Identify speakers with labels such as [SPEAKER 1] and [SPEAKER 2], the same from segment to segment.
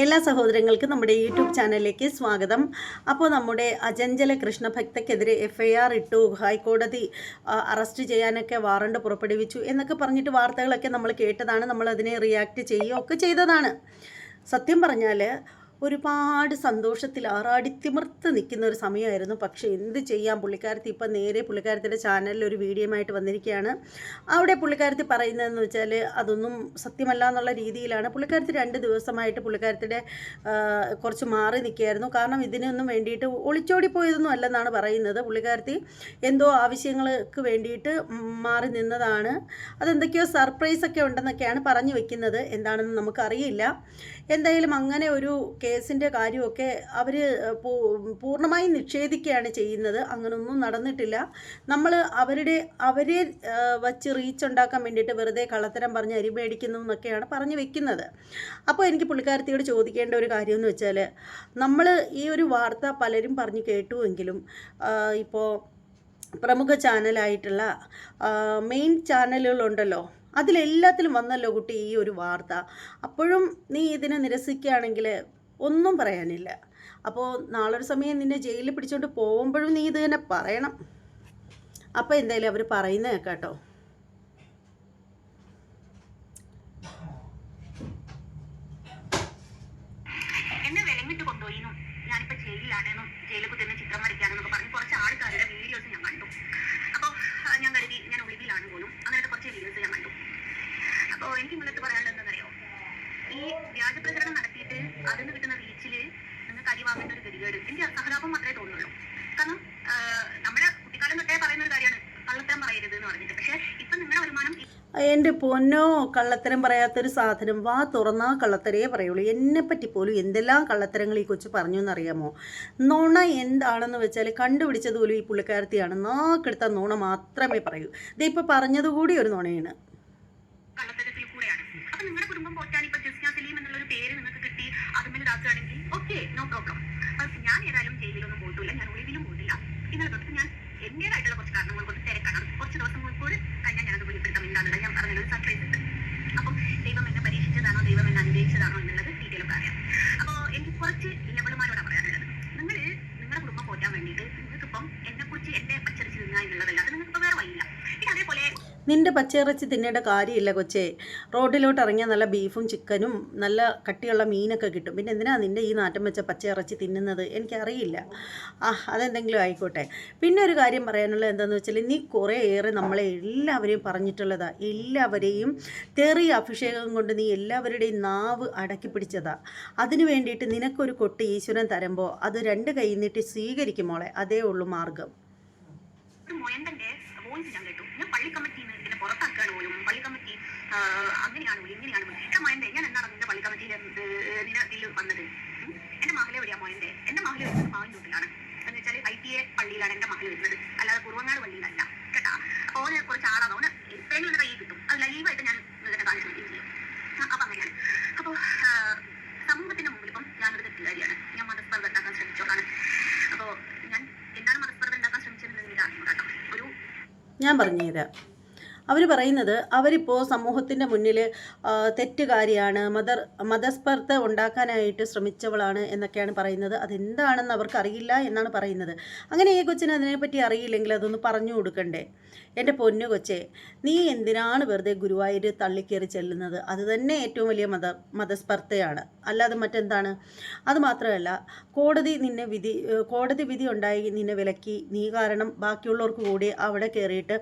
[SPEAKER 1] എല്ലാ സഹോദരങ്ങൾക്കും നമ്മുടെ യൂട്യൂബ് ചാനലിലേക്ക് സ്വാഗതം. അപ്പോൾ നമ്മുടെ അജഞ്ചല കൃഷ്ണഭക്തക്കെതിരെ എഫ് ഐ ആർ ഇട്ടു ഹൈക്കോടതി അറസ്റ്റ് ചെയ്യാനൊക്കെ വാറണ്ട് പുറപ്പെടുവിച്ചു എന്നൊക്കെ പറഞ്ഞിട്ട് വാർത്തകളൊക്കെ നമ്മൾ കേട്ടതാണ്. നമ്മൾ അതിനെ റിയാക്ട് ചെയ്യുകയൊക്കെ ചെയ്തതാണ്. സത്യം പറഞ്ഞാൽ ഒരുപാട് സന്തോഷത്തിൽ ആറാടി ആറാടിത്തിമിർത്ത് നിൽക്കുന്ന ഒരു സമയമായിരുന്നു. പക്ഷേ എന്ത് ചെയ്യാം? പുള്ളിക്കാരത്തി ഇപ്പം നേരെ പുള്ളിക്കാരത്തിന്റെ ചാനലിൽ ഒരു വീഡിയോയുമായിട്ട് വന്നിരിക്കുകയാണ്. അവിടെ പുള്ളിക്കാരത്തി പറയുന്നതെന്ന് വെച്ചാൽ അതൊന്നും സത്യമല്ല എന്നുള്ള രീതിയിലാണ്. പുള്ളിക്കാരത്തി രണ്ട് ദിവസമായിട്ട് പുള്ളിക്കാരത്തിന്റെ കുറച്ച് മാറി നിൽക്കുകയായിരുന്നു. കാരണം ഇതിനൊന്നും വേണ്ടിയിട്ട് ഒളിച്ചോടി പോയതൊന്നും അല്ലെന്നാണ് പറയുന്നത്. പുള്ളിക്കാരത്തി എന്തോ ആവശ്യങ്ങൾക്ക് വേണ്ടിയിട്ട് മാറി നിന്നതാണ്. അതെന്തൊക്കെയോ സർപ്രൈസൊക്കെ ഉണ്ടെന്നൊക്കെയാണ് പറഞ്ഞു വെക്കുന്നത്. എന്താണെന്ന് നമുക്കറിയില്ല. എന്തായാലും അങ്ങനെ ഒരു കേസിന്റെ കാര്യമൊക്കെ അവർ പൂർണമായും നിഷേധിക്കുകയാണ് ചെയ്യുന്നത്. അങ്ങനൊന്നും നടന്നിട്ടില്ല. നമ്മൾ അവരുടെ അവരെ വച്ച് റീച്ച് ഉണ്ടാക്കാൻ വേണ്ടിയിട്ട് വെറുതെ കള്ളത്തരം പറഞ്ഞ് അരി മേടിക്കുന്നു എന്നൊക്കെയാണ് പറഞ്ഞു വെക്കുന്നത്. അപ്പോൾ എനിക്ക് പുള്ളിക്കാരത്തിയോട് ചോദിക്കേണ്ട ഒരു കാര്യം എന്ന് വെച്ചാൽ നമ്മൾ ഈ ഒരു വാർത്ത പലരും പറഞ്ഞു കേട്ടുവെങ്കിലും ഇപ്പോൾ പ്രമുഖ ചാനലായിട്ടുള്ള മെയിൻ ചാനലുകളുണ്ടല്ലോ അതിലെല്ലാത്തിലും വന്നല്ലോ കുട്ടി ഈ ഒരു വാർത്ത. അപ്പോഴും നീ ഇതിനെ നിരസിക്കുകയാണെങ്കിൽ ഒന്നും പറയാനില്ല. അപ്പോൾ നാളൊരു സമയം നിന്നെ ജയിലിൽ പിടിച്ചുകൊണ്ട് പോകുമ്പോഴും നീ ഇത് തന്നെ പറയണം. അപ്പോൾ എന്തായാലും അവർ പറയുന്നത് കേട്ടോ
[SPEAKER 2] കുറച്ച് ഞാൻ കണ്ടു. അപ്പോൾ ഞാൻ കരുതി ഞാൻ ഒളിവിലാണ് പോലും. അങ്ങനത്തെ കുറച്ച് വീഡിയോസ് ഞാൻ കണ്ടു. അപ്പോൾ എനിക്ക് മുന്നത്ത് പറയാനുള്ളത് എന്താണെന്നറിയോ? ഈ വ്യാജ പ്രചരണം അതിന് കിട്ടുന്ന വീച്ചിൽ നിങ്ങൾക്ക് അരി വാങ്ങേണ്ട ഒരു ഗതികേട്. എനിക്ക് സഹതാപം മാത്രമേ തോന്നുള്ളൂ. കാരണം നമ്മുടെ കുട്ടിക്കാലം തൊട്ടേ പറയുന്ന ഒരു കാര്യമാണ് കള്ളത്തരം പറയരുത് എന്ന് പറഞ്ഞിട്ട്. പക്ഷെ ഇപ്പൊ നിങ്ങളുടെ വരുമാനം
[SPEAKER 1] എന്റെ പൊന്നോ കള്ളത്തരം പറയാത്തൊരു സാധനം വാ തുറന്നാ കള്ളത്തരേ പറയുള്ളൂ. എന്നെപ്പറ്റി പോലും എന്തെല്ലാം കള്ളത്തരങ്ങൾ ഈ കൊച്ചു പറഞ്ഞു എന്നറിയാമോ നുണ എന്താണെന്ന് വെച്ചാൽ കണ്ടുപിടിച്ചത് പോലും ഈ പുള്ളിക്കാരത്തിയാണ്. നാക്കെടുത്ത നുണ മാത്രമേ പറയൂ. ഇതിപ്പോൾ പറഞ്ഞതുകൂടി ഒരു നുണയാണ്
[SPEAKER 2] കള്ളത്തരത്തിൽ കൂടെയാണ് അപ്പൊ നിങ്ങളുടെ കുടുംബം പോറ്റാൻ ഇപ്പൊ ജസ്ന സലീം എന്നുള്ള ഒരു പേര് നിങ്ങൾക്ക് കിട്ടി അതുമേൽ ഇതാക്കുകയാണെങ്കിൽ ഓക്കെ നോ പ്രോബ്ലം ഞാൻ ഏതായാലും ജയിലിലൊന്നും പോയിട്ടില്ല ഞാൻ ഒളിവിലും പോയിട്ടില്ല ഇന്നലെ തൊട്ട് ഞാൻ എന്റേതായിട്ടുള്ള കുറച്ച് കാരണങ്ങൾ കൊണ്ട് തിരക്കണം കുറച്ച് ദിവസങ്ങൾ കൂടി കഴിഞ്ഞാൽ ഞാനത് വെളിപ്പെടുത്താം എന്താണെന്നുള്ളത് ഞാൻ പറഞ്ഞൊരു സർപ്രൈസ് ഉണ്ട് അപ്പം ദൈവം എന്നെ പരീക്ഷിച്ചതാണോ ദൈവം എന്നെ അനുഗ്രഹിച്ചതാണോ എന്നുള്ളത് ഡീറ്റെയിൽ ഒക്കെ അറിയാം അപ്പോൾ എനിക്ക് കുറച്ച് ലെവലുമാരോടാണ് പറയാനുള്ളത് നിങ്ങൾ നിങ്ങളുടെ കുടുംബം പോറ്റാൻ വേണ്ടിയിട്ട് നിങ്ങൾക്കിപ്പം എന്നെ കുറിച്ച് എന്റെ പച്ചരിച്ച് നിന്ന എന്നുള്ളതല്ലാതെ നിങ്ങൾക്കിപ്പോൾ വേറെ വഴിയില്ല പിന്നെ
[SPEAKER 1] നിന്റെ പച്ചയിറച്ചി തിന്നേണ്ട കാര്യമില്ല കൊച്ചേ. റോഡിലോട്ട് ഇറങ്ങിയാൽ നല്ല ബീഫും ചിക്കനും നല്ല കട്ടിയുള്ള മീനൊക്കെ കിട്ടും. പിന്നെ എന്തിനാ നിന്റെ ഈ നാട്ടം വെച്ച പച്ചയിറച്ചി തിന്നുന്നത്? എനിക്കറിയില്ല. ആ അതെന്തെങ്കിലും ആയിക്കോട്ടെ. പിന്നെ ഒരു കാര്യം പറയാനുള്ളത് എന്താണെന്ന് വെച്ചാൽ നീ കുറേ ഏറെ നമ്മളെ എല്ലാവരെയും പറഞ്ഞിട്ടുള്ളതാ. എല്ലാവരെയും തെറി അഭിഷേകം കൊണ്ട് നീ എല്ലാവരുടെയും നാവ് അടക്കി പിടിച്ചതാ. അതിനു വേണ്ടിയിട്ട് നിനക്കൊരു കൊട്ട് ഈശ്വരൻ തരുമ്പോൾ അത് രണ്ട് കൈ നീട്ടി സ്വീകരിക്കുമോളെ അതേ ഉള്ളൂ മാർഗം
[SPEAKER 2] ഒരു മൊയന്തന്റെ വോയിസ് ഞാൻ കേട്ടു ഞാൻ പള്ളി കമ്മിറ്റിയിൽ നിന്ന് ഇതിനെ പുറത്താക്കാണ് പോലും പള്ളി കമ്മിറ്റി ആ, അങ്ങനെയാണ് ഇങ്ങനെയാണ് എന്റെ മോയന്റെ ഞാൻ എന്താണ് നിന്റെ പള്ളി കമ്മിറ്റിയിൽ ഇതിൽ വന്നത്? എന്റെ മകളെ എവിടെയാ മോയന്റെ എന്റെ മകളെ വരുന്നത് മാവിൻതോട്ടിലാണ് എന്ന് വെച്ചാൽ ഐ ടി എ പള്ളിയിലാണ് എന്റെ മകൾ വരുന്നത് അല്ലാതെ കുറുവങ്ങാട് പള്ളിയിലല്ല. കേട്ടാ? ഓന് കുറച്ച് ആളാണ്. ഓന് എപ്പോഴെങ്കിലും കൈ കിട്ടും. അത് ലൈവായിട്ട് ഞാൻ ഇതിനെ കാണിച്ചു ചെയ്യും. അപ്പൊ അങ്ങനെയാണ്. അപ്പൊ സമൂഹത്തിന്റെ മുമ്പിൽ ഇപ്പം ഞാനൊരു തെറ്റുകാരിയാണ് ഞാൻ മതസ്പർദ്ധ ഉണ്ടാക്കാൻ ശ്രമിച്ചോളാണ്. അപ്പോ ഞാൻ എന്താണ് മതസ്പർദ്ധ ഉണ്ടാക്കാൻ ശ്രമിച്ചതെന്ന് എനിക്ക് അറിഞ്ഞൂടാട്ടോ ഒരു
[SPEAKER 1] ഞാൻ പറഞ്ഞുതരാം. അവർ പറയുന്നത് അവരിപ്പോൾ സമൂഹത്തിന്റെ മുന്നിൽ തെറ്റുകാരിയാണ് മതർ മതസ്പർദ്ധ ഉണ്ടാക്കാനായിട്ട് ശ്രമിച്ചവളാണ് എന്നൊക്കെയാണ് പറയുന്നത്. അതെന്താണെന്ന് അവർക്ക് അറിയില്ല എന്നാണ് പറയുന്നത്. അങ്ങനെ ഈ കൊച്ചിന് അതിനെപ്പറ്റി അറിയില്ലെങ്കിൽ അതൊന്ന് പറഞ്ഞു കൊടുക്കണ്ടേ? എന്റെ പൊന്നു കൊച്ചെ നീ എന്തിനാണ് വെറുതെ ഗുരുവായൂർ തള്ളിക്കേറി ചെല്ലുന്നത്? അത് തന്നെ ഏറ്റവും വലിയ മത മതസ്പർദ്ധയാണ്. അല്ലാതെ മറ്റെന്താണ്? അത് മാത്രമല്ല കോടതി നിന്നെ വിധി കോടതി വിധി ഉണ്ടായി നിന്നെ വിലക്കി. നീ കാരണം ബാക്കിയുള്ളവർക്ക് കൂടി അവിടെ കയറിയിട്ട്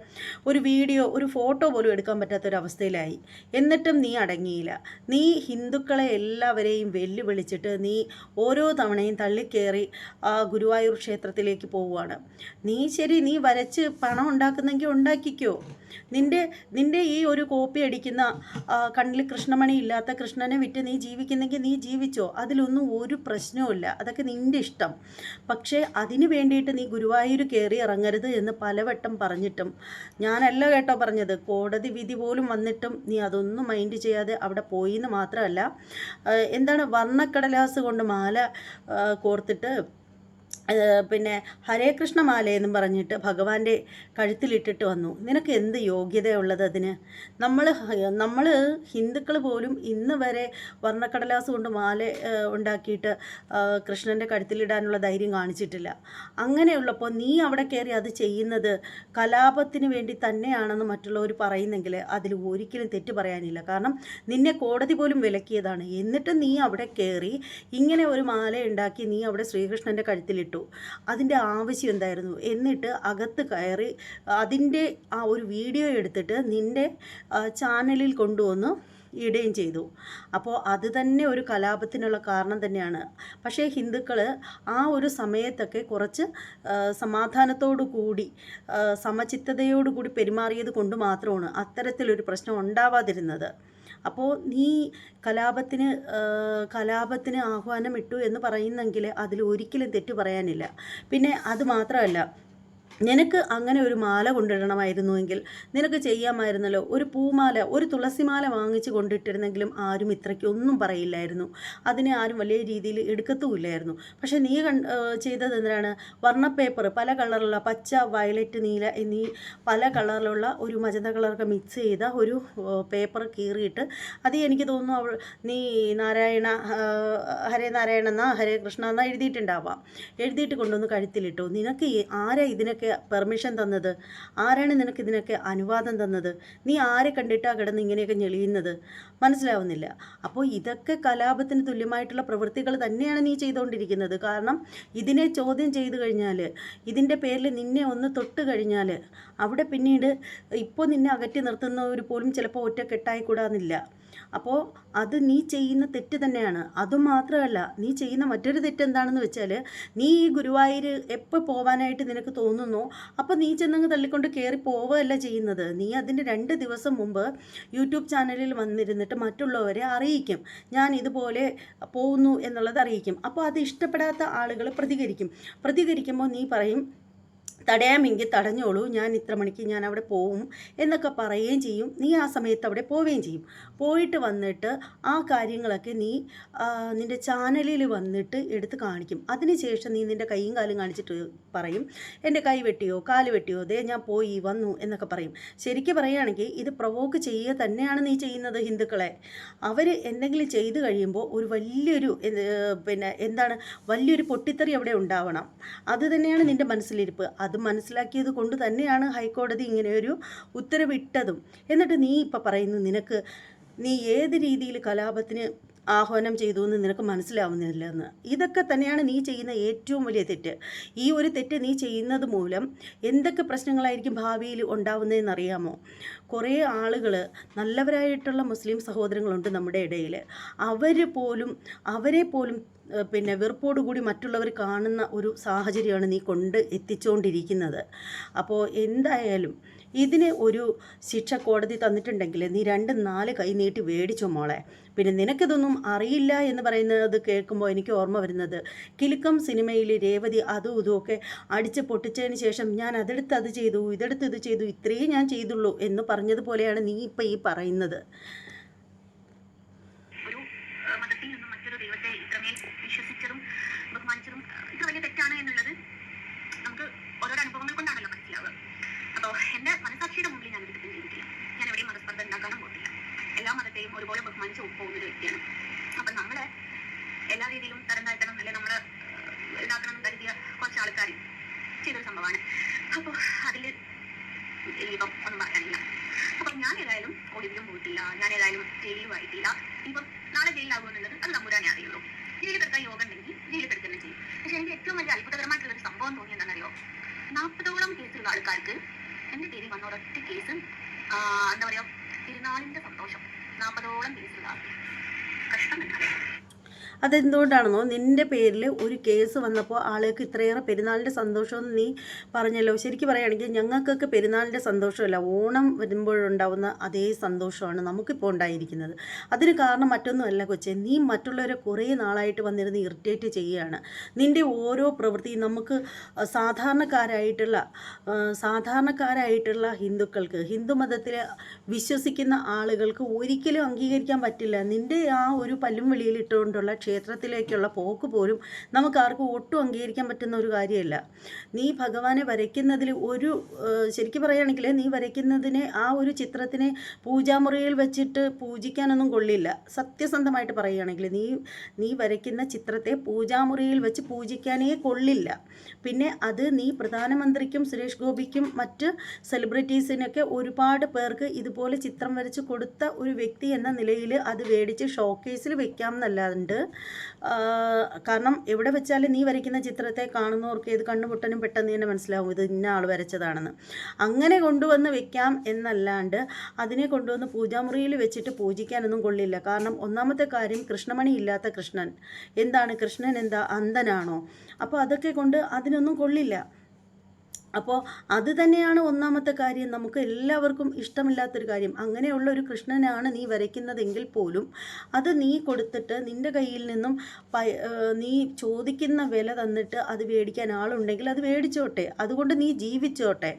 [SPEAKER 1] ഒരു വീഡിയോ ഒരു ഫോട്ടോ പോലും എടുക്കാൻ പറ്റാത്തൊരവസ്ഥയിലായി. എന്നിട്ടും നീ അടങ്ങിയില്ല. നീ ഹിന്ദുക്കളെ എല്ലാവരെയും വെല്ലുവിളിച്ചിട്ട് നീ ഓരോ തവണയും തള്ളിക്കയറി ആ ഗുരുവായൂർ ക്ഷേത്രത്തിലേക്ക് പോവുകയാണ്. നീ ശരി നീ വരച്ച് പണം ഉണ്ടാക്കുന്നെങ്കിൽ ഉണ്ടാക്കിക്കോ. നിന്റെ നിന്റെ ഈ ഒരു കോപ്പി അടിക്കുന്ന കണ്ണിൽ കൃഷ്ണമണി ഇല്ലാത്ത കൃഷ്ണനെ വിറ്റ് നീ ജീവിക്കുന്നെങ്കിൽ നീ ജീവിച്ചോ? അതിലൊന്നും ഒരു പ്രശ്നവുമില്ല അതൊക്കെ നിന്റെ ഇഷ്ടം. പക്ഷേ അതിന് വേണ്ടിയിട്ട് നീ ഗുരുവായൂർ കയറി ഇറങ്ങരുത് എന്ന് പലവട്ടം പറഞ്ഞിട്ടും ഞാനല്ല കേട്ടോ പറഞ്ഞത്. കോടതി വിധി പോലും വന്നിട്ടും നീ അതൊന്നും മൈൻഡ് ചെയ്യാതെ അവിടെ പോയി എന്ന് മാത്രമല്ല എന്താണ് വർണക്കടലാസ് കൊണ്ട് മാല കോർത്തിട്ട് പിന്നെ ഹരേ കൃഷ്ണമാല എന്നും പറഞ്ഞിട്ട് ഭഗവാന്റെ കഴുത്തിലിട്ടിട്ട് വന്നു. നിനക്ക് എന്ത് യോഗ്യതയുള്ളത് അതിന്? നമ്മൾ നമ്മൾ ഹിന്ദുക്കൾ പോലും ഇന്ന് വരെ വർണക്കടലാസ് കൊണ്ട് മാല ഉണ്ടാക്കിയിട്ട് കൃഷ്ണന്റെ കഴുത്തിലിടാനുള്ള ധൈര്യം കാണിച്ചിട്ടില്ല. അങ്ങനെയുള്ളപ്പോൾ നീ അവിടെ കയറി അത് ചെയ്യുന്നത് കലാപത്തിന് വേണ്ടി തന്നെയാണെന്ന് മറ്റുള്ളവർ പറയുന്നെങ്കിൽ അതിൽ ഒരിക്കലും തെറ്റ് പറയാനില്ല. കാരണം നിന്നെ കോടതി പോലും വിലക്കിയതാണ്. എന്നിട്ട് നീ അവിടെ കയറി ഇങ്ങനെ ഒരു മാല ഉണ്ടാക്കി നീ അവിടെ ശ്രീകൃഷ്ണന്റെ കഴുത്തിലിട്ടു. അതിന്റെ ആവശ്യം എന്തായിരുന്നു? എന്നിട്ട് അകത്ത് കയറി അതിന്റെ ആ ഒരു വീഡിയോ എടുത്തിട്ട് നിന്റെ ചാനലിൽ കൊണ്ടുവന്ന് ഇടുകയും ചെയ്തു. അപ്പോൾ അത് തന്നെ ഒരു കലാപത്തിനുള്ള കാരണം തന്നെയാണ്. പക്ഷേ ഹിന്ദുക്കൾ ആ ഒരു സമയത്തൊക്കെ കുറച്ച് സമാധാനത്തോടു കൂടി സമചിത്തതയോടുകൂടി സമചിത്തതയോടു കൂടി പെരുമാറിയത് കൊണ്ട് മാത്രമാണ് അത്തരത്തിലൊരു പ്രശ്നം ഉണ്ടാവാതിരുന്നത്. അപ്പോൾ നീ കലാപത്തിന് കലാപത്തിന് ആഹ്വാനം ഇട്ടു എന്ന് പറയുന്നെങ്കിൽ അതിൽ ഒരിക്കലും തെറ്റ് പറയാനില്ല. പിന്നെ അത് മാത്രമല്ല നിനക്ക് അങ്ങനെ ഒരു മാല കൊണ്ടിടണമായിരുന്നുവെങ്കിൽ നിനക്ക് ചെയ്യാമായിരുന്നല്ലോ. ഒരു പൂമാല ഒരു തുളസിമാല വാങ്ങിച്ച് കൊണ്ടിട്ടിരുന്നെങ്കിലും ആരും ഇത്രയ്ക്ക് ഒന്നും പറയില്ലായിരുന്നു. അതിനെ ആരും വലിയ രീതിയിൽ എടുക്കത്തുമില്ലായിരുന്നു. പക്ഷേ നീ കണ്ട് ചെയ്തത് എന്തിനാണ്? വർണപ്പേപ്പർ പല കളറിലുള്ള പച്ച വയലറ്റ് നീല എന്നീ പല കളറിലുള്ള ഒരു മജന്ത കളറൊക്കെ മിക്സ് ചെയ്ത ഒരു പേപ്പർ കീറിയിട്ട് അത് എനിക്ക് തോന്നുന്നു അവൾ നീ നാരായണ ഹരേ നാരായണ എന്നാ ഹരേ കൃഷ്ണ എന്നാ എഴുതിയിട്ടുണ്ടാവാം. എഴുതിയിട്ട് കൊണ്ടുവന്ന് കഴുത്തിലിട്ടു. നിനക്ക് ആരാ ഇതിനൊക്കെ പെർമിഷൻ തന്നത്? ആരാണ് നിനക്ക് ഇതിനൊക്കെ അനുവാദം തന്നത്? നീ ആരെ കണ്ടിട്ടാ കിടന്ന് ഇങ്ങനെയൊക്കെ ഞെളിയുന്നത്? മനസ്സിലാവുന്നില്ല. അപ്പോൾ ഇതൊക്കെ കലാപത്തിന് തുല്യമായിട്ടുള്ള പ്രവൃത്തികൾ തന്നെയാണ് നീ ചെയ്തുകൊണ്ടിരിക്കുന്നത് കാരണം ഇതിനെ ചോദ്യം ചെയ്തു കഴിഞ്ഞാൽ ഇതിന്റെ പേരിൽ നിന്നെ ഒന്ന് തൊട്ട് കഴിഞ്ഞാൽ അവിടെ പിന്നീട് ഇപ്പോൾ നിന്നെ അകറ്റി നിർത്തുന്നവർ പോലും ചിലപ്പോൾ ഒറ്റക്കെട്ടായി കൂടാന്നില്ല അപ്പോൾ അത് നീ ചെയ്യുന്ന തെറ്റ് തന്നെയാണ്. അതുമാത്രമല്ല നീ ചെയ്യുന്ന മറ്റൊരു തെറ്റ് എന്താണെന്ന് വെച്ചാൽ നീ ഈ ഗുരുവായൂർ എപ്പോൾ പോകാനായിട്ട് നിനക്ക് തോന്നുന്നു അപ്പോൾ നീ ചെന്നങ്ങ് തള്ളിക്കൊണ്ട് കയറി പോവുകയല്ല ചെയ്യുന്നത്. നീ അതിന്റെ രണ്ട് ദിവസം മുമ്പ് യൂട്യൂബ് ചാനലിൽ വന്നിരുന്നിട്ട് മറ്റുള്ളവരെ അറിയിക്കും. ഞാൻ ഇതുപോലെ പോകുന്നു എന്നുള്ളത് അറിയിക്കും. അപ്പോൾ അത് ഇഷ്ടപ്പെടാത്ത ആളുകൾ പ്രതികരിക്കും. പ്രതികരിക്കുമ്പോൾ നീ പറയും തടയാമെങ്കിൽ തടഞ്ഞോളൂ. ഞാൻ ഇത്ര മണിക്ക് ഞാൻ അവിടെ പോവും എന്നൊക്കെ പറയുകയും ചെയ്യും. നീ ആ സമയത്ത് അവിടെ പോവുകയും ചെയ്യും. പോയിട്ട് വന്നിട്ട് ആ കാര്യങ്ങളൊക്കെ നീ നിന്റെ ചാനലിൽ വന്നിട്ട് എടുത്ത് കാണിക്കും. അതിനുശേഷം നീ നിന്റെ കൈയും കാലും കാണിച്ചിട്ട് പറയും. എന്റെ കൈ വെട്ടിയോ കാൽ വെട്ടിയോ ദേ ഞാൻ പോയി വന്നു എന്നൊക്കെ പറയും. ശരിക്കും പറയുകയാണെങ്കിൽ ഇത് പ്രൊവോക്ക് ചെയ്യുക തന്നെയാണ് നീ ചെയ്യുന്നത് ഹിന്ദുക്കളെ. അവർ എന്തെങ്കിലും ചെയ്തു കഴിയുമ്പോൾ ഒരു വലിയൊരു പിന്നെ എന്താണ് വലിയൊരു പൊട്ടിത്തെറി അവിടെ ഉണ്ടാവണം. അത് തന്നെയാണ് നിന്റെ മനസ്സിലിരിപ്പ്. അത് മനസ്സിലാക്കിയത് കൊണ്ട് തന്നെയാണ് ഹൈക്കോടതി ഇങ്ങനെയൊരു ഉത്തരവിട്ടതും. എന്നിട്ട് നീ ഇപ്പം പറയുന്നു നിനക്ക് നീ ഏത് രീതിയിൽ കലാപത്തിന് ആഹ്വാനം ചെയ്തു എന്ന് നിനക്ക് മനസ്സിലാവുന്നില്ല എന്ന്. ഇതൊക്കെ തന്നെയാണ് നീ ചെയ്യുന്ന ഏറ്റവും വലിയ തെറ്റ്. ഈ ഒരു തെറ്റ് നീ ചെയ്യുന്നത് മൂലം എന്തൊക്കെ പ്രശ്നങ്ങളായിരിക്കും ഭാവിയിൽ ഉണ്ടാവുന്നതെന്ന് അറിയാമോ കുറേ ആളുകൾ നല്ലവരായിട്ടുള്ള മുസ്ലിം സഹോദരങ്ങളുണ്ട് നമ്മുടെ ഇടയിൽ അവർ പോലും അവരെ പോലും പിന്നെ വെറുപ്പോടുകൂടി മറ്റുള്ളവർ കാണുന്ന ഒരു സാഹചര്യമാണ് നീ കൊണ്ട് എത്തിച്ചുകൊണ്ടിരിക്കുന്നത് അപ്പോൾ എന്തായാലും ഇതിന് ഒരു ശിക്ഷ കോടതി തന്നിട്ടുണ്ടെങ്കിൽ നീ രണ്ട് നാല് കൈ നീട്ടി മേടിച്ചോ മോളെ. പിന്നെ നിനക്കിതൊന്നും അറിയില്ല എന്ന് പറയുന്നത് കേൾക്കുമ്പോൾ എനിക്ക് ഓർമ്മ വരുന്നത് കിലുക്കം സിനിമയിൽ രേവതി അതും ഇതും ഒക്കെ അടിച്ച് പൊട്ടിച്ചതിന് ശേഷം ഞാൻ അതെടുത്ത് അത് ചെയ്തു ഇതെടുത്ത് ഇത് ചെയ്തു ഇത്രയും ഞാൻ ചെയ്തുള്ളൂ എന്ന് പറഞ്ഞതുപോലെയാണ് നീ ഇപ്പം ഈ പറയുന്നത്
[SPEAKER 2] ഒരു ആ, മതത്തിൽ നിന്നും മറ്റൊരു ദൈവത്തെ ഇത്രമേൽ വിശ്വസിച്ചതും ബഹുമാനിച്ചതും ആ, ഇത്ര വലിയ തെറ്റാണ് എന്നുള്ളത് നമുക്ക് ഓരോരോ അനുഭവങ്ങൾ കൊണ്ടാണല്ലോ മനസ്സിലാവുക അപ്പോൾ എന്റെ മനസാക്ഷിയുടെ മുമ്പിൽ ഞാൻ ഒരു തെറ്റും ചെയ്തിട്ടില്ല ഞാൻ എവിടെയും മതസ്പർദ്ധ ഉണ്ടാക്കാനും പോയിട്ടില്ല എല്ലാ മതത്തെയും ഒരുപോലെ ബഹുമാനിച്ച് പോകുന്ന ഒരു വ്യക്തിയാണ് അപ്പം നമ്മളെ എല്ലാ രീതിയിലും തരം താഴ്ത്തണം അല്ലെ നമ്മൾ ഇതാക്കണം എന്ന് കരുതിയ കുറച്ച് ആൾക്കാർ ചെയ്തൊരു സംഭവമാണ് അപ്പോൾ അതിൽ ഇനിയിപ്പം ഒന്നും പറയാനില്ല അപ്പം ഞാൻ ഏതായാലും ഒളിവിലും പോയിട്ടില്ല ഞാൻ ഏതായാലും ജയിലിലും ആയിട്ടില്ല ഇപ്പം നാളെ ജയിലിലാകുമെന്നുള്ളത് അത് തമ്പുരാനെ അറിയുള്ളൂ ജയിലിൽ കിടക്കാൻ യോഗം ഉണ്ടെങ്കിൽ ജയിലിൽ കിടക്കുന്ന ചെയ്യും പക്ഷെ എനിക്ക് ഏറ്റവും വലിയ അത്ഭുതകരമായിട്ടുള്ള ഒരു സംഭവം തോന്നി എന്താണെന്നറിയോ നാൽപ്പതോളം കേസുള്ള ആൾക്കാർക്ക് എന്റെ പേരിൽ വന്ന ഒരൊറ്റ കേസ് ആ, എന്താ പറയാ? തിരുനാളിന്റെ സന്തോഷം. നാൽപ്പതോളം ആൾക്ക് കഷ്ടം
[SPEAKER 1] അതെന്തുകൊണ്ടാണെന്നോ നിന്റെ പേരിൽ ഒരു കേസ് വന്നപ്പോൾ ആളുകൾക്ക് ഇത്രയേറെ പെരുന്നാളിന്റെ സന്തോഷമെന്ന് നീ പറഞ്ഞല്ലോ. ശരിക്കും പറയുകയാണെങ്കിൽ ഞങ്ങൾക്കൊക്കെ പെരുന്നാളിന്റെ സന്തോഷമല്ല ഓണം വരുമ്പോഴുണ്ടാവുന്ന അതേ സന്തോഷമാണ് നമുക്കിപ്പോൾ ഉണ്ടായിരിക്കുന്നത്. അതിന് കാരണം മറ്റൊന്നുമല്ല കൊച്ചേ നീ മറ്റുള്ളവരെ കുറേ നാളായിട്ട് വന്നിരുന്ന് ഇറിറ്റേറ്റ് ചെയ്യുകയാണ്. നിന്റെ ഓരോ പ്രവൃത്തിയും നമുക്ക് സാധാരണക്കാരായിട്ടുള്ള സാധാരണക്കാരായിട്ടുള്ള ഹിന്ദുക്കൾക്ക് ഹിന്ദു മതത്തിൽ വിശ്വസിക്കുന്ന ആളുകൾക്ക് ഒരിക്കലും അംഗീകരിക്കാൻ പറ്റില്ല. നിന്റെ ആ ഒരു പല്ലും വെളിയിൽ ഇട്ടുകൊണ്ടുള്ള ക്ഷേത്രത്തിലേക്കുള്ള പോക്ക് പോലും നമുക്ക് ആർക്കും ഒട്ടും അംഗീകരിക്കാൻ പറ്റുന്ന ഒരു കാര്യമല്ല. നീ ഭഗവാനെ വരയ്ക്കുന്നതിൽ ഒരു ശരിക്കും പറയുകയാണെങ്കിൽ നീ വരയ്ക്കുന്നതിനെ ആ ഒരു ചിത്രത്തിനെ പൂജാമുറിയിൽ വെച്ചിട്ട് പൂജിക്കാനൊന്നും കൊള്ളില്ല. സത്യസന്ധമായിട്ട് പറയുകയാണെങ്കിൽ നീ നീ വരയ്ക്കുന്ന ചിത്രത്തെ പൂജാമുറിയിൽ വെച്ച് പൂജിക്കാനേ കൊള്ളില്ല. പിന്നെ അത് നീ പ്രധാനമന്ത്രിക്കും സുരേഷ് ഗോപിക്കും മറ്റ് സെലിബ്രിറ്റീസിനൊക്കെ ഒരുപാട് പേർക്ക് ഇതുപോലെ ചിത്രം വരച്ച് കൊടുത്ത ഒരു വ്യക്തി എന്ന നിലയിൽ അത് മേടിച്ച് ഷോക്കേസിൽ വെക്കാം എന്നല്ലാണ്ട് കാരണം എവിടെ വെച്ചാലും നീ വരയ്ക്കുന്ന ചിത്രത്തെ കാണുന്നവർക്ക് ഇത് കണ്ണുപൊട്ടനും പെട്ടെന്ന് തന്നെ മനസ്സിലാവും ഇത് ഇന്ന ആൾ വരച്ചതാണെന്ന്. അങ്ങനെ കൊണ്ടുവന്ന് വെക്കാം എന്നല്ലാണ്ട് അതിനെ കൊണ്ടുവന്ന് പൂജാമുറിയിൽ വെച്ചിട്ട് പൂജിക്കാനൊന്നും കൊള്ളില്ല. കാരണം ഒന്നാമത്തെ കാര്യം കൃഷ്ണമണി ഇല്ലാത്ത കൃഷ്ണൻ. എന്താണ് കൃഷ്ണൻ? എന്താ അന്ധനാണോ? അപ്പോൾ അതൊക്കെ കൊണ്ട് അതിനൊന്നും കൊള്ളില്ല. അപ്പോൾ അത് തന്നെയാണ് ഒന്നാമത്തെ കാര്യം. നമുക്ക് എല്ലാവർക്കും ഇഷ്ടമില്ലാത്തൊരു കാര്യം. അങ്ങനെയുള്ള ഒരു കൃഷ്ണനാണ് നീ വരയ്ക്കുന്നതെങ്കിൽ പോലും അത് നീ കൊടുത്തിട്ട് നിന്റെ കയ്യിൽ നിന്നും നീ ചോദിക്കുന്ന വില തന്നിട്ട് അത് മേടിക്കാൻ ആളുണ്ടെങ്കിൽ അത് മേടിച്ചോട്ടെ. അതുകൊണ്ട് നീ ജീവിച്ചോട്ടെ.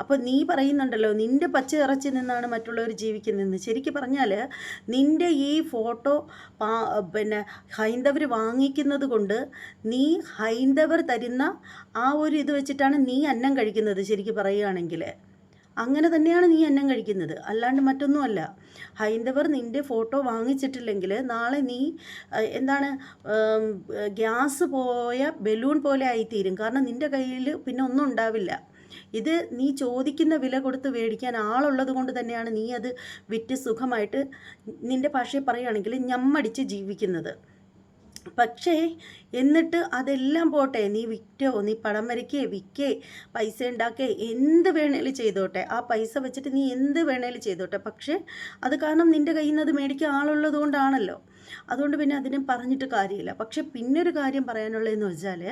[SPEAKER 1] അപ്പോൾ നീ പറയുന്നുണ്ടല്ലോ നിന്റെ പച്ച ഇറച്ചി നിന്നാണ് മറ്റുള്ളവർ ജീവിക്കുന്നതെന്ന്. ശരിക്കും പറഞ്ഞാൽ നിന്റെ ഈ ഫോട്ടോ പിന്നെ ഹൈന്ദവർ വാങ്ങിക്കുന്നത് കൊണ്ട് നീ ഹൈന്ദവർ തരുന്ന ആ ഒരു ഇത് വെച്ചിട്ടാണ് നീ അന്നം കഴിക്കുന്നത് ശരിക്കും പറയുകയാണെങ്കിൽ അങ്ങനെ തന്നെയാണ് നീ അന്നം കഴിക്കുന്നത്. അല്ലാണ്ട് മറ്റൊന്നുമല്ല. ഹൈന്ദവർ നിന്റെ ഫോട്ടോ വാങ്ങിച്ചിട്ടില്ലെങ്കിൽ നാളെ നീ എന്താണ് ഗ്യാസ് പോയ ബലൂൺ പോലെ ആയിത്തീരും. കാരണം നിന്റെ കയ്യിൽ പിന്നെ ഒന്നും ഉണ്ടാവില്ല. ഇത് നീ ചോദിക്കുന്ന വില കൊടുത്ത് മേടിക്കാൻ ആളുള്ളത് കൊണ്ട് തന്നെയാണ് നീ അത് വിറ്റ് സുഖമായിട്ട് നിന്റെ ഭാഷയിൽ പറയുകയാണെങ്കിൽ ഞമ്മടിച്ച് ജീവിക്കുന്നത്. പക്ഷേ എന്നിട്ട് അതെല്ലാം പോട്ടെ. നീ വിറ്റോ? നീ പടം വരയ്ക്കേ? വിൽക്കേ പൈസ ഉണ്ടാക്കേ? എന്ത് വേണേലും ചെയ്തോട്ടെ. ആ പൈസ വെച്ചിട്ട് നീ എന്ത് വേണേലും ചെയ്തോട്ടെ. പക്ഷേ അത് കാരണം നിന്റെ കയ്യിൽ നിന്ന് അത് മേടിക്കാൻ ആളുള്ളത് കൊണ്ടാണല്ലോ. അതുകൊണ്ട് പിന്നെ അതിനെ പറഞ്ഞിട്ട് കാര്യമില്ല. പക്ഷെ പിന്നൊരു കാര്യം പറയാനുള്ളതെന്ന് വെച്ചാൽ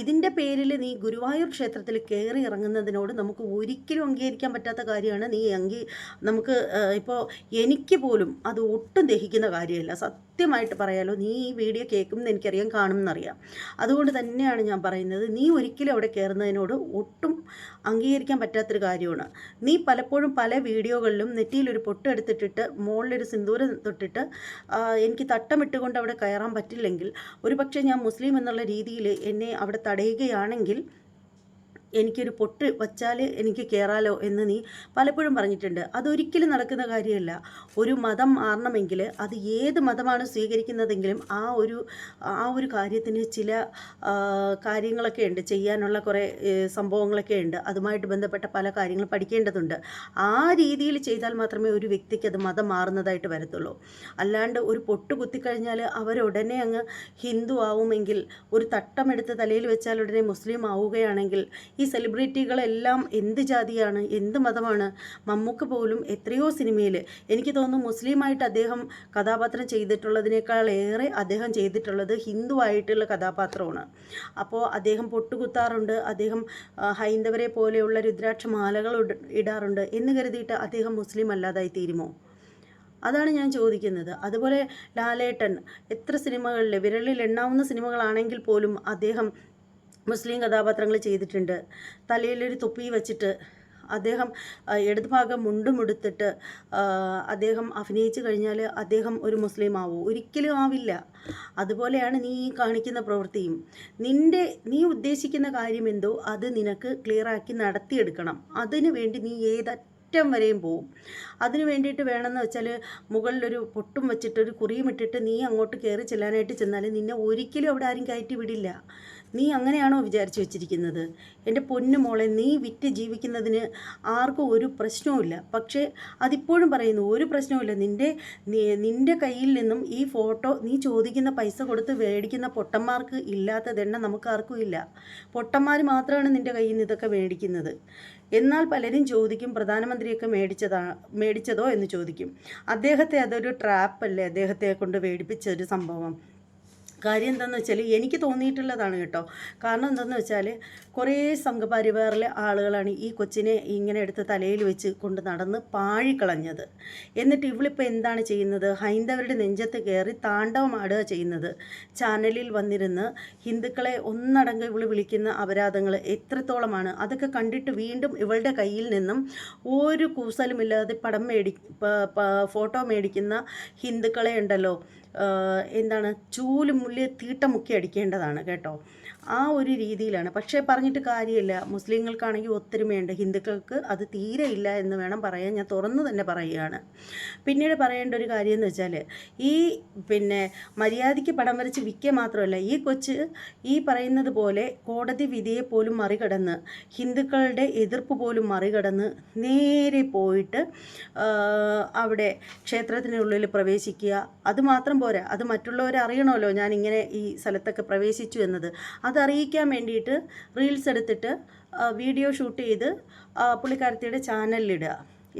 [SPEAKER 1] ഇതിന്റെ പേരിൽ നീ ഗുരുവായൂർ ക്ഷേത്രത്തിൽ കയറി ഇറങ്ങുന്നതിനോട് നമുക്ക് ഒരിക്കലും അംഗീകരിക്കാൻ പറ്റാത്ത കാര്യമാണ്. നീ അംഗീ നമുക്ക് ഇപ്പോൾ എനിക്ക് പോലും അത് ഒട്ടും ദഹിക്കുന്ന കാര്യമല്ല. സത്യമായിട്ട് പറയാലോ നീ ഈ വീഡിയോ കേൾക്കുമെന്ന് എനിക്കറിയാം കാണുമെന്നറിയാം. അതുകൊണ്ട് തന്നെയാണ് ഞാൻ പറയുന്നത് നീ ഒരിക്കലും അവിടെ കയറുന്നതിനോട് ഒട്ടും അംഗീകരിക്കാൻ പറ്റാത്തൊരു കാര്യമാണ്. നീ പലപ്പോഴും പല വീഡിയോകളിലും നെറ്റിയിലൊരു പൊട്ട് എടുത്തിട്ടിട്ട് മുകളിലൊരു സിന്ദൂരം തൊട്ടിട്ട് എനിക്ക് തട്ടമിട്ടുകൊണ്ട് അവിടെ കയറാൻ പറ്റില്ലെങ്കിൽ ഒരുപക്ഷെ ഞാൻ മുസ്ലിം എന്നുള്ള രീതിയിൽ എന്നെ അവിടെ തടയുകയാണെങ്കിൽ എനിക്കൊരു പൊട്ട് വച്ചാൽ എനിക്ക് കയറാലോ എന്ന് നീ പലപ്പോഴും പറഞ്ഞിട്ടുണ്ട്. അതൊരിക്കലും നടക്കുന്ന കാര്യമല്ല. ഒരു മതം മാറണമെങ്കിൽ അത് ഏത് മതമാണ് സ്വീകരിക്കുന്നതെങ്കിലും ആ ഒരു ആ ഒരു കാര്യത്തിന് ചില കാര്യങ്ങളൊക്കെ ഉണ്ട്. ചെയ്യാനുള്ള കുറേ സംഭവങ്ങളൊക്കെ ഉണ്ട്. അതുമായിട്ട് ബന്ധപ്പെട്ട പല കാര്യങ്ങൾ പഠിക്കേണ്ടതുണ്ട്. ആ രീതിയിൽ ചെയ്താൽ മാത്രമേ ഒരു വ്യക്തിക്ക് അത് മതം മാറുന്നതായിട്ട് വരത്തുള്ളൂ. അല്ലാണ്ട് ഒരു പൊട്ട് കുത്തിക്കഴിഞ്ഞാൽ അവരുടനെ അങ്ങ് ഹിന്ദു ആവുമെങ്കിൽ ഒരു തട്ടമെടുത്ത് തലയിൽ വെച്ചാൽ ഉടനെ മുസ്ലിം ആവുകയാണെങ്കിൽ ഈ സെലിബ്രിറ്റികളെല്ലാം എന്ത് ജാതിയാണ് എന്ത് മതമാണ് മമ്മൂക്ക് പോലും എത്രയോ സിനിമയിൽ എനിക്ക് തോന്നുന്നു മുസ്ലിമായിട്ട് അദ്ദേഹം കഥാപാത്രം ചെയ്തിട്ടുള്ളതിനേക്കാൾ ഏറെ അദ്ദേഹം ചെയ്തിട്ടുള്ളത് ഹിന്ദു ആയിട്ടുള്ള കഥാപാത്രമാണ്. അപ്പോൾ അദ്ദേഹം പൊട്ടുകുത്താറുണ്ട് അദ്ദേഹം ഹൈന്ദവരെ പോലെയുള്ള രുദ്രാക്ഷ മാലകൾ ഇടാറുണ്ട് എന്ന് കരുതിയിട്ട് അദ്ദേഹം മുസ്ലിം അല്ലാതായി തീരുമോ? അതാണ് ഞാൻ ചോദിക്കുന്നത്. അതുപോലെ ലാലേട്ടൻ എത്ര സിനിമകളിൽ വിരലിൽ എണ്ണാവുന്ന സിനിമകളാണെങ്കിൽ പോലും അദ്ദേഹം മുസ്ലിം കഥാപാത്രങ്ങൾ ചെയ്തിട്ടുണ്ട്. തലയിലൊരു തൊപ്പി വെച്ചിട്ട് അദ്ദേഹം ഇടതുഭാഗം ഇടത് ഭാഗം മുണ്ടുമെടുത്തിട്ട് അദ്ദേഹം അഭിനയിച്ചു കഴിഞ്ഞാൽ അദ്ദേഹം ഒരു മുസ്ലിം ആവൂ. ഒരിക്കലും ആവില്ല. അതുപോലെയാണ് നീ കാണിക്കുന്ന പ്രവൃത്തിയും. നിന്റെ നീ ഉദ്ദേശിക്കുന്ന കാര്യം എന്തോ അത് നിനക്ക് ക്ലിയറാക്കി നടത്തിയെടുക്കണം. അതിനു വേണ്ടി നീ ഏതറ്റം വരെയും പോവും. അതിന് വേണ്ടിയിട്ട് വേണമെന്ന് വെച്ചാൽ മുകളിലൊരു പൊട്ടും വെച്ചിട്ട് ഒരു കുറിയും ഇട്ടിട്ട് നീ അങ്ങോട്ട് കയറി ചെല്ലാനായിട്ട് ചെന്നാൽ നിന്നെ ഒരിക്കലും അവിടെ ആരും കയറ്റി വിടില്ല. നീ അങ്ങനെയാണോ വിചാരിച്ചു വെച്ചിരിക്കുന്നത്? എന്റെ പൊന്നു മോളെ നീ വിറ്റ് ജീവിക്കുന്നതിന് ആർക്കും ഒരു പ്രശ്നവുമില്ല. പക്ഷേ അതിപ്പോഴും പറയുന്നു ഒരു പ്രശ്നവുമില്ല. നിന്റെ നിന്റെ കയ്യിൽ നിന്നും ഈ ഫോട്ടോ നീ ചോദിക്കുന്ന പൈസ കൊടുത്ത് മേടിക്കുന്ന പൊട്ടന്മാർക്ക് ഇല്ലാത്തതെണ്ണ നമുക്ക് ആർക്കും ഇല്ല. പൊട്ടന്മാർ മാത്രമാണ് നിന്റെ കയ്യിൽ നിന്ന് ഇതൊക്കെ മേടിക്കുന്നത്. എന്നാൽ പലരും ചോദിക്കും പ്രധാനമന്ത്രിയൊക്കെ മേടിച്ചതാ മേടിച്ചതോ? എന്ന് ചോദിക്കും. അദ്ദേഹത്തെ അതൊരു ട്രാപ്പല്ലേ? അദ്ദേഹത്തെ കൊണ്ട് മേടിപ്പിച്ച ഒരു സംഭവം. കാര്യം എന്താണെന്ന് വെച്ചാൽ എനിക്ക് തോന്നിയിട്ടുള്ളതാണ് കേട്ടോ. കാരണം എന്താണെന്ന് വെച്ചാൽ കുറേ സംഘപരിവാറിലെ ആളുകളാണ് ഈ കൊച്ചിനെ ഇങ്ങനെ എടുത്ത് തലയിൽ വെച്ച് കൊണ്ട് നടന്ന് പാഴിക്കളഞ്ഞത്. എന്നിട്ട് ഇവളിപ്പോൾ എന്താണ് ചെയ്യുന്നത്? ഹൈന്ദവരുടെ നെഞ്ചത്ത് കയറി താണ്ഡവമാടുക ചെയ്യുന്നത്. ചാനലിൽ വന്നിരുന്ന് ഹിന്ദുക്കളെ ഒന്നടങ്കം ഇവൾ വിളിക്കുന്ന അപരാധങ്ങൾ എത്രത്തോളമാണ്? അതൊക്കെ കണ്ടിട്ട് വീണ്ടും ഇവളുടെ കയ്യിൽ നിന്നും ഒരു കൂസലുമില്ലാതെ പടം മേടി ഫോട്ടോ മേടിക്കുന്ന ഹിന്ദുക്കളെ ഉണ്ടല്ലോ. എന്താണ്? ചൂൽ തീട്ട മുക്കി അടിക്കേണ്ടതാണ് കേട്ടോ. ആ ഒരു രീതിയിലാണ്. പക്ഷേ പറഞ്ഞിട്ട് കാര്യമില്ല. മുസ്ലിങ്ങൾക്കാണെങ്കിൽ ഒത്തൊരുമയുണ്ട് ഹിന്ദുക്കൾക്ക് അത് തീരെ ഇല്ല എന്ന് വേണം പറയാൻ. ഞാൻ തുറന്നു തന്നെ പറയുകയാണ്. പിന്നീട് പറയേണ്ട ഒരു കാര്യം എന്ന് വെച്ചാൽ ഈ പിന്നെ മര്യാദയ്ക്ക് പടം വരച്ച് വിൽക്കുക മാത്രമല്ല ഈ കൊച്ച് ഈ പറയുന്നത് പോലെ കോടതി വിധിയെ പോലും മറികടന്ന് ഹിന്ദുക്കളുടെ എതിർപ്പ് പോലും മറികടന്ന് നേരെ പോയിട്ട് അവിടെ ക്ഷേത്രത്തിനുള്ളിൽ പ്രവേശിക്കുക. അതുമാത്രം പോരാ. അത് മറ്റുള്ളവരെ അറിയണമല്ലോ. ഞാൻ ഇങ്ങനെ ഈ സ്ഥലത്തൊക്കെ പ്രവേശിച്ചു എന്നത്. അതറിയിക്കാൻ വേണ്ടിയിട്ട് റീൽസ് എടുത്തിട്ട് വീഡിയോ ഷൂട്ട് ചെയ്ത് പുള്ളിക്കാരത്തിയുടെ ചാനലിലിടുക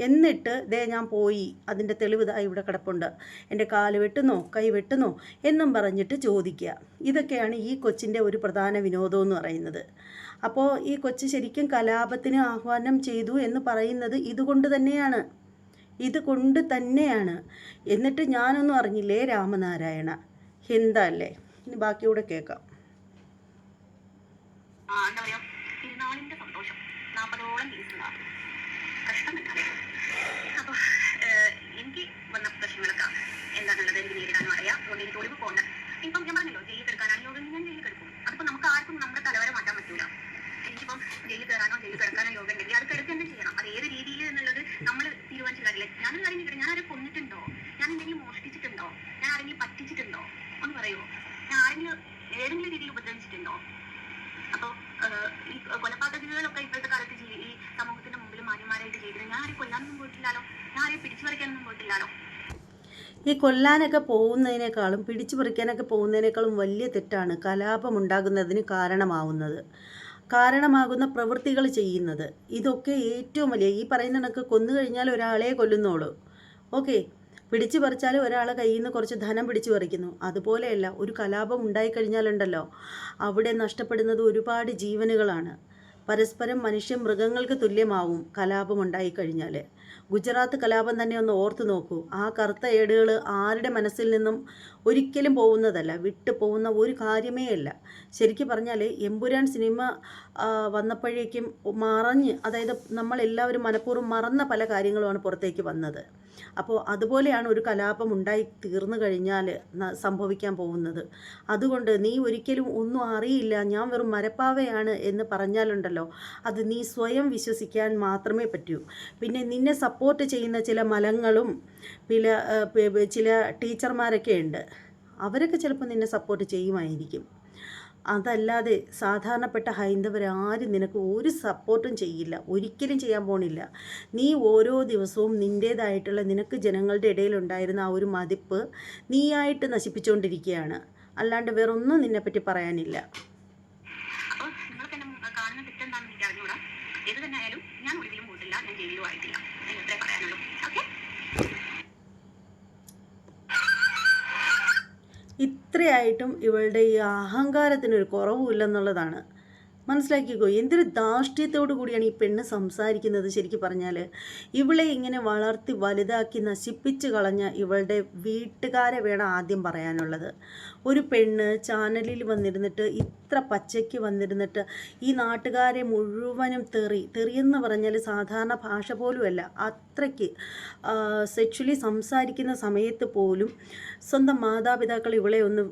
[SPEAKER 1] എന്നിട്ട് ദേ ഞാൻ പോയി അതിന്റെ തെളിവ് ഇതാ ഇവിടെ കിടപ്പുണ്ട്. എന്റെ കാൽ വെട്ടുന്നോ കൈ വെട്ടുന്നോ എന്നും പറഞ്ഞിട്ട് ചോദിക്കുക. ഇതൊക്കെയാണ് ഈ കൊച്ചിന്റെ ഒരു പ്രധാന വിനോദം എന്ന് പറയുന്നത്. അപ്പോൾ ഈ കൊച്ച് ശരിക്കും കലാപത്തിന് ആഹ്വാനം ചെയ്തു എന്ന് പറയുന്നത് ഇതുകൊണ്ട് തന്നെയാണ്. ഇതുകൊണ്ട് തന്നെയാണ്. എന്നിട്ട് ഞാനൊന്നും അറിഞ്ഞില്ലേ രാമനാരായണ? എന്താ അല്ലേ? ഇനി ബാക്കിയൂടെ കേൾക്കാം.
[SPEAKER 2] എന്താ പറയാ തിരുനാളിന്റെ സന്തോഷം. നാൽപ്പതോളം കേസുകളാണ് കഷ്ടം തന്നെ അപ്പൊ ഏഹ്, എനിക്ക് വന്ന പ്രശ്നങ്ങളൊക്കെ എന്താണുള്ളത് എനിക്ക് നേരിടാനും അറിയാം. അതുകൊണ്ട് എനിക്ക് ഒളിവ് പോകണ്ട ഇപ്പം ഞാൻ പറഞ്ഞല്ലോ ജയിലിൽ കിടക്കാനാണ് യോഗ ഞാൻ ജയിലിൽ കിടക്കും. അതിപ്പോ നമുക്ക് ആർക്കും നമ്മുടെ തലവരെ മാറ്റാൻ പറ്റൂല. എനിക്കിപ്പം ജയിലിൽ കയറാനോ ജയിലിൽ കിടക്കാനോ യോഗ ഉണ്ടെങ്കിൽ അത് കിടക്കുക തന്നെ ചെയ്യണം? അത് ഏത് രീതിയിൽ എന്നുള്ളത് നമ്മൾ തീരുമാനിച്ച കാര്യമില്ല ഞാനൊരു കാര്യം കിട്ടും ഞാൻ ആരെ കൊന്നിട്ടുണ്ടോ? ഞാൻ എന്തെങ്കിലും മോഷ്ടിച്ചിട്ടുണ്ടോ? ഞാൻ ആരെങ്കിലും പറ്റിച്ചിട്ടുണ്ടോ? ഒന്ന് പറയുമോ ഞാൻ ആരെങ്കിലും ഏതെങ്കിലും രീതിയിൽ ഉപദ്രവിച്ചിട്ടുണ്ടോ? കൊലപാതകങ്ങളൊക്കെ ഇപ്പോഴത്തെ കാലത്ത് ജീവി ഈ സമൂഹത്തിന്റെ മുമ്പിൽ മാന്യന്മാരായിട്ട് ജീവിക്കുന്നത് ഞാൻ ആരെയും കൊല്ലാനൊന്നും പോയിട്ടില്ലല്ലോ ഞാൻ ആരെയും പിടിച്ചു പറിക്കാനൊന്നും പോയിട്ടില്ലല്ലോ
[SPEAKER 1] ഈ കൊല്ലാനൊക്കെ പോകുന്നതിനേക്കാളും പിടിച്ചു പറിക്കാനൊക്കെ പോകുന്നതിനേക്കാളും വലിയ തെറ്റാണ് കലാപമുണ്ടാകുന്നതിന് കാരണമാവുന്നത്. കാരണമാകുന്ന പ്രവൃത്തികൾ ചെയ്യുന്നത്. ഇതൊക്കെ ഏറ്റവും വലിയ ഈ പറയുന്ന കണക്ക് കൊന്നു കഴിഞ്ഞാൽ ഒരാളെ കൊല്ലുന്നോളൂ. ഓക്കെ? പിടിച്ചു പറിച്ചാൽ ഒരാളെ കയ്യിൽ നിന്ന് കുറച്ച് ധനം പിടിച്ചു പറിക്കുന്നു. അതുപോലെയല്ല ഒരു കലാപം ഉണ്ടായിക്കഴിഞ്ഞാലുണ്ടല്ലോ അവിടെ നഷ്ടപ്പെടുന്നത് ഒരുപാട് ജീവനുകളാണ്. പരസ്പരം മനുഷ്യ മൃഗങ്ങൾക്ക് തുല്യമാവും കലാപമുണ്ടായി കഴിഞ്ഞാൽ ഗുജറാത്ത് കലാപം തന്നെ ഒന്ന് ഓർത്തു നോക്കൂ. ആ കറുത്ത ഏടുകൾ ആരുടെ മനസ്സിൽ നിന്നും ഒരിക്കലും പോകുന്നതല്ല വിട്ടു പോകുന്ന ഒരു കാര്യമേ അല്ല. ശരിക്കും പറഞ്ഞാൽ എമ്പുരാൻ സിനിമ വന്നപ്പോഴേക്കും മറഞ്ഞ് അതായത് നമ്മളെല്ലാവരും മനഃപൂർവം മറന്ന പല കാര്യങ്ങളുമാണ് പുറത്തേക്ക് വന്നത്. അപ്പോൾ അതുപോലെയാണ് ഒരു കലാപം ഉണ്ടായി തീർന്നു കഴിഞ്ഞാൽ സംഭവിക്കാൻ പോകുന്നത്. അതുകൊണ്ട് നീ ഒരിക്കലും ഒന്നും അറിയില്ല. ഞാൻ വെറും മരപ്പാവയാണ് എന്ന് പറഞ്ഞാലുണ്ടല്ലോ. അത് നീ സ്വയം വിശ്വസിക്കാൻ മാത്രമേ പറ്റൂ. പിന്നെ നിന്നെ സപ്പോർട്ട് ചെയ്യുന്ന ചില മലങ്ങളും ചില ചില ടീച്ചർമാരൊക്കെ ഉണ്ട്. അവരൊക്കെ ചിലപ്പോൾ നിന്നെ സപ്പോർട്ട് ചെയ്യുമായിരിക്കും. അതല്ലാതെ സാധാരണപ്പെട്ട ഹൈന്ദവരാരും നിനക്ക് ഒരു സപ്പോർട്ടും ചെയ്യില്ല. ഒരിക്കലും ചെയ്യാൻ പോണില്ല. നീ ഓരോ ദിവസവും നിന്റേതായിട്ടുള്ള നിനക്ക് ജനങ്ങളുടെ ഇടയിലുണ്ടായിരുന്ന ആ ഒരു മതിപ്പ് നീയായിട്ട് നശിപ്പിച്ചുകൊണ്ടിരിക്കുകയാണ് അല്ലാണ്ട് വേറൊന്നും നിന്നെപ്പറ്റി പറയാനില്ല
[SPEAKER 2] അപ്പൊ നിങ്ങൾക്ക് എന്നെ മു- കാണുന്ന തെറ്റെന്താണെന്ന് എനിക്ക് അറിഞ്ഞൂടാ ഏത് തന്നെ ആയാലും ഞാൻ ഒളിവിലും പോയിട്ടില്ല ഞാൻ ജയിലിലും ആയിട്ടില്ല എനിക്ക് അത്രേ പറയാനുള്ളൂ ഓക്കെ
[SPEAKER 1] ഇത്രയായിട്ടും ഇവളുടെ ഈ അഹങ്കാരത്തിനൊരു കുറവുമില്ലെന്നുള്ളതാണ്. മനസ്സിലാക്കിക്കോ എന്തൊരു ധാർഷ്ട്യത്തോടു കൂടിയാണ് ഈ പെണ്ണ് സംസാരിക്കുന്നത് ശരിക്കും പറഞ്ഞാൽ ഇവളെ ഇങ്ങനെ വളർത്തി വലുതാക്കി നശിപ്പിച്ച് കളഞ്ഞ ഇവളുടെ വീട്ടുകാരെ വേണം ആദ്യം പറയാനുള്ളത്. ഒരു പെണ്ണ് ചാനലിൽ വന്നിരുന്നിട്ട് ഇത്ര പച്ചയ്ക്ക് വന്നിരുന്നിട്ട് ഈ നാട്ടുകാരെ മുഴുവനും തെറി തെറിയെന്ന് പറഞ്ഞാൽ സാധാരണ ഭാഷ പോലുമല്ല. അത്രയ്ക്ക് സെക്ഷലി സംസാരിക്കുന്ന സമയത്ത് പോലും സ്വന്തം മാതാപിതാക്കൾ ഇവളെ ഒന്ന്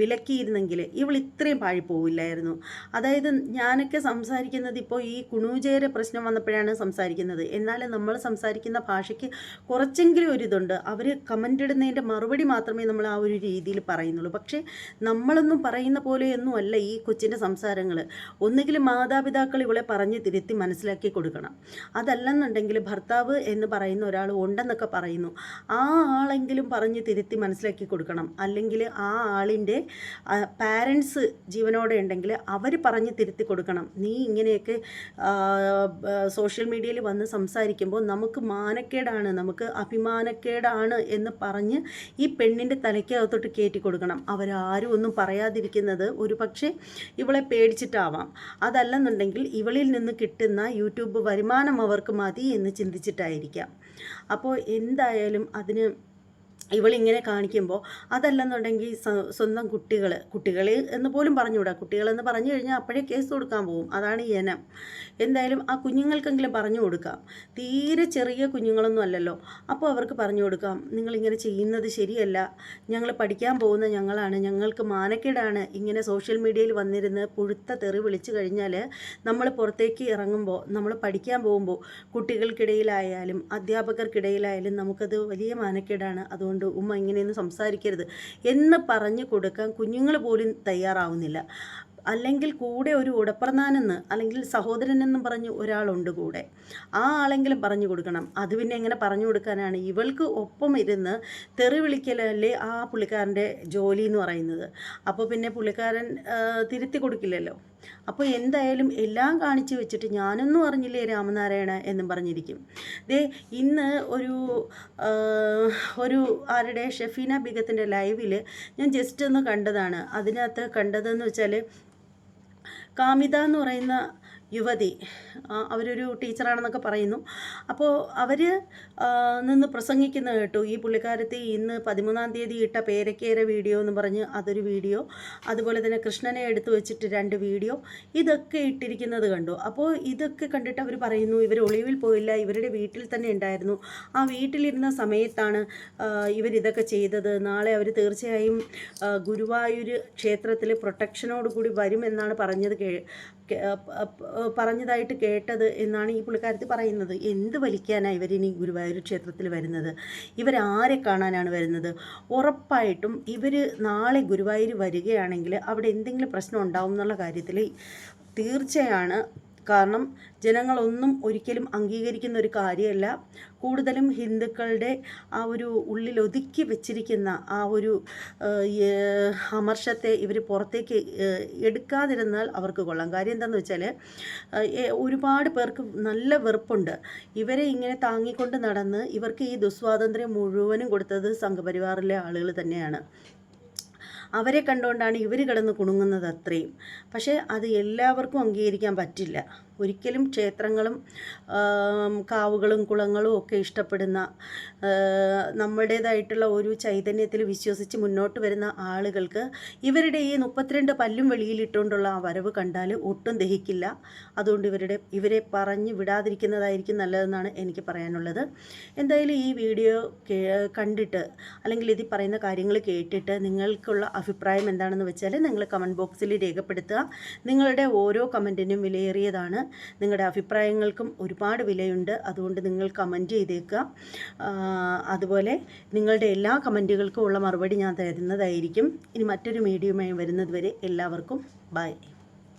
[SPEAKER 1] വിലക്കിയിരുന്നെങ്കിൽ ഇവൾ ഇത്രയും പാഴിപ്പോവില്ലായിരുന്നു. അതായത് ഞാനൊക്കെ സംസാരിക്കുന്നത് ഇപ്പോൾ ഈ കുണൂജയുടെ പ്രശ്നം വന്നപ്പോഴാണ് സംസാരിക്കുന്നത്. എന്നാൽ നമ്മൾ സംസാരിക്കുന്ന ഭാഷയ്ക്ക് കുറച്ചെങ്കിലും ഒരിതുണ്ട്. അവർ കമന്റ് ഇടുന്നതിന്റെ മറുപടി മാത്രമേ നമ്മൾ ആ ഒരു രീതിയിൽ പറയുന്നുള്ളൂ. പക്ഷേ നമ്മളൊന്നും പറയുന്ന പോലെയൊന്നും അല്ല ഈ കൊച്ചിന്റെ സംസാരങ്ങൾ ഒന്നുകിൽ മാതാപിതാക്കൾ ഇവളെ പറഞ്ഞ് തിരുത്തി മനസ്സിലാക്കി കൊടുക്കണം. അതല്ലെന്നുണ്ടെങ്കിൽ ഭർത്താവ് എന്ന് പറയുന്ന ഒരാൾ ഉണ്ടെന്നൊക്കെ പറയുന്നു. ആ ആളെങ്കിലും പറഞ്ഞ് തിരുത്തി മനസ്സിലാക്കി കൊടുക്കണം. അല്ലെങ്കിൽ ആ ആളിന്റെ പാരൻസ് ജീവനോടെ ഉണ്ടെങ്കിൽ അവർ പറഞ്ഞ് തിരുത്തി കൊടുക്കണം നീ ഇങ്ങനെയൊക്കെ സോഷ്യൽ മീഡിയയിൽ വന്ന് സംസാരിക്കുമ്പോൾ നമുക്ക് മാനക്കേടാണ് നമുക്ക് അഭിമാനക്കേടാണ് എന്ന് പറഞ്ഞ് ഈ പെണ്ണിന്റെ തലയ്ക്കകത്തോട്ട് കയറ്റി കൊടുക്കണം അവരാരും ഒന്നും പറയാതിരിക്കുന്നത് ഒരു പക്ഷേ ഇവളെ പേടിച്ചിട്ടാവാം. അതല്ലെന്നുണ്ടെങ്കിൽ ഇവളിൽ നിന്ന് കിട്ടുന്ന യൂട്യൂബ് വരുമാനം അവർക്ക് മതി എന്ന് ചിന്തിച്ചിട്ടായിരിക്കാം. അപ്പോൾ എന്തായാലും അതിന് ഇവളിങ്ങനെ കാണിക്കുമ്പോൾ അതല്ലെന്നുണ്ടെങ്കിൽ സ്വന്തം കുട്ടികൾ കുട്ടികൾ എന്ന് പോലും പറഞ്ഞുകൂടാ കുട്ടികളെന്ന് പറഞ്ഞു കഴിഞ്ഞാൽ അപ്പോഴേ കേസ് കൊടുക്കാൻ പോകും അതാണ് ഇനം. എന്തായാലും ആ കുഞ്ഞുങ്ങൾക്കെങ്കിലും പറഞ്ഞു കൊടുക്കാം. തീരെ ചെറിയ കുഞ്ഞുങ്ങളൊന്നും അല്ലല്ലോ. അപ്പോൾ അവർക്ക് പറഞ്ഞു കൊടുക്കാം. നിങ്ങളിങ്ങനെ ചെയ്യുന്നത് ശരിയല്ല. ഞങ്ങൾ പഠിക്കാൻ പോകുന്ന ഞങ്ങളാണ്. ഞങ്ങൾക്ക് മാനക്കേടാണ് ഇങ്ങനെ സോഷ്യൽ മീഡിയയിൽ വന്നിരുന്ന് പുഴുത്ത തെറി വിളിച്ചു കഴിഞ്ഞാൽ നമ്മൾ പുറത്തേക്ക് ഇറങ്ങുമ്പോൾ നമ്മൾ പഠിക്കാൻ പോകുമ്പോൾ കുട്ടികൾക്കിടയിലായാലും അധ്യാപകർക്കിടയിലായാലും നമുക്കത് വലിയ മാനക്കേടാണ്. അതുകൊണ്ട് ഉമ്മ ഇങ്ങനെയൊന്നും സംസാരിക്കരുത് എന്ന് പറഞ്ഞു കൊടുക്കാൻ കുഞ്ഞുങ്ങൾ പോലും തയ്യാറാവുന്നില്ല. അല്ലെങ്കിൽ കൂടെ ഒരു ഉടപ്രധാനെന്ന് അല്ലെങ്കിൽ സഹോദരനെന്നും പറഞ്ഞ് ഒരാളുണ്ട് കൂടെ. ആ ആളെങ്കിലും പറഞ്ഞു കൊടുക്കണം. അത് പിന്നെ എങ്ങനെ പറഞ്ഞു കൊടുക്കാനാണ്? ഇവൾക്ക് ഒപ്പം ഇരുന്ന് തെറി വിളിക്കലല്ലേ ആ പുള്ളിക്കാരന്റെ ജോലി എന്ന് പറയുന്നത്. അപ്പോൾ പിന്നെ പുള്ളിക്കാരൻ തിരുത്തി കൊടുക്കില്ലല്ലോ. അപ്പോൾ എന്തായാലും എല്ലാം കാണിച്ചു വെച്ചിട്ട് ഞാനൊന്നും അറിഞ്ഞില്ലേ രാമനാരായണ എന്നും പറഞ്ഞിരിക്കും. ദേ ഇന്ന് ഒരു ഒരു ആരുടെ ഷെഫീന ബിഗത്തിന്റെ ലൈവിൽ ഞാൻ ജസ്റ്റ് ഒന്ന് കണ്ടതാണ്. അതിനകത്ത് കണ്ടതെന്ന് വെച്ചാൽ കാമിത എന്ന് പറയുന്ന യുവതി അവരൊരു ടീച്ചറാണെന്നൊക്കെ പറയുന്നു. അപ്പോൾ അവർ നിന്ന് പ്രസംഗിക്കുന്ന കേട്ടു. ഈ പുള്ളിക്കാരത്തി ഇന്ന് പതിമൂന്നാം തീയതി ഇട്ട പേരക്കേര വീഡിയോ എന്ന് പറഞ്ഞ് അതൊരു വീഡിയോ. അതുപോലെ തന്നെ കൃഷ്ണനെ എടുത്തു വെച്ചിട്ട് രണ്ട് വീഡിയോ. ഇതൊക്കെ ഇട്ടിരിക്കുന്നത് കണ്ടു. അപ്പോൾ ഇതൊക്കെ കണ്ടിട്ട് അവർ പറയുന്നു ഇവർ ഒളിവിൽ പോയില്ല. ഇവരുടെ വീട്ടിൽ തന്നെ ഉണ്ടായിരുന്നു. ആ വീട്ടിലിരുന്ന സമയത്താണ് ഇവരിതൊക്കെ ചെയ്തത്. നാളെ അവർ തീർച്ചയായും ഗുരുവായൂർ ക്ഷേത്രത്തിൽ പ്രൊട്ടക്ഷനോടുകൂടി വരുമെന്നാണ് പറഞ്ഞത് പറഞ്ഞതായിട്ട് കേട്ടത് എന്നാണ് ഈ പുള്ളിക്കാരത്തി പറയുന്നത്. എന്ത് വലിക്കാനാണ് ഇവരിനി ഗുരുവായൂർ ക്ഷേത്രത്തിൽ വരുന്നത്? ഇവരാരെ കാണാനാണ് വരുന്നത്? ഉറപ്പായിട്ടും ഇവർ നാളെ ഗുരുവായൂർ വരികയാണെങ്കിൽ അവിടെ എന്തെങ്കിലും പ്രശ്നം ഉണ്ടാവും എന്നുള്ള കാര്യത്തിൽ തീർച്ചയാണ് കാരണം ജനങ്ങളൊന്നും ഒരിക്കലും അംഗീകരിക്കുന്ന ഒരു കാര്യമല്ല. കൂടുതലും ഹിന്ദുക്കളുടെ ആ ഒരു ഉള്ളിൽ ഒതുക്കി വെച്ചിരിക്കുന്ന ആ ഒരു അമർഷത്തെ ഇവർ പുറത്തേക്ക് എടുക്കാതിരുന്നാൽ അവർക്ക് കൊള്ളാം. കാര്യം എന്താണെന്ന് വെച്ചാൽ ഒരുപാട് പേർക്ക് നല്ല വെറുപ്പുണ്ട്. ഇവരെ ഇങ്ങനെ താങ്ങിക്കൊണ്ട് നടന്ന് ഇവർക്ക് ഈ ദുസ്വാതന്ത്ര്യം മുഴുവനും കൊടുത്തത് സംഘപരിവാറിലെ ആളുകൾ തന്നെയാണ്. അവരെ കണ്ടുകൊണ്ടാണ് ഇവർ കിടന്ന് കുണുങ്ങുന്നത് അത്രയും. പക്ഷേ അത് എല്ലാവർക്കും അംഗീകരിക്കാൻ പറ്റില്ല. ഒരിക്കലും ക്ഷേത്രങ്ങളും കാവുകളും കുളങ്ങളും ഒക്കെ ഇഷ്ടപ്പെടുന്ന നമ്മുടേതായിട്ടുള്ള ഒരു ചൈതന്യത്തിൽ വിശ്വസിച്ച് മുന്നോട്ട് വരുന്ന ആളുകൾക്ക് ഇവരുടെ ഈ മുപ്പത്തിരണ്ട് പല്ലും വെളിയിലിട്ടുകൊണ്ടുള്ള ആ വരവ് കണ്ടാൽ ഒട്ടും ദഹിക്കില്ല. അതുകൊണ്ട് ഇവരുടെ ഇവരെ പറഞ്ഞ് വിടാതിരിക്കുന്നതായിരിക്കും നല്ലതെന്നാണ് എനിക്ക് പറയാനുള്ളത്. എന്തായാലും ഈ വീഡിയോ കണ്ടിട്ട് അല്ലെങ്കിൽ ഇതിൽ പറയുന്ന കാര്യങ്ങൾ കേട്ടിട്ട് നിങ്ങൾക്കുള്ള അഭിപ്രായം എന്താണെന്ന് വെച്ചാൽ നിങ്ങൾ കമന്റ് ബോക്സിൽ രേഖപ്പെടുത്തുക. നിങ്ങളുടെ ഓരോ കമന്റിനും വിലയേറിയതാണ്. നിങ്ങളുടെ അഭിപ്രായങ്ങൾക്കും ഒരുപാട് വിലയുണ്ട്. അതുകൊണ്ട് നിങ്ങൾ കമന്റ് ചെയ്തേക്കുക. അതുപോലെ നിങ്ങളുടെ എല്ലാ കമന്റുകൾക്കും ഉള്ള മറുപടി ഞാൻ തരുന്നതായിരിക്കും. ഇനി മറ്റൊരു മീഡിയയുമായി വരുന്നതുവരെ എല്ലാവർക്കും ബൈ.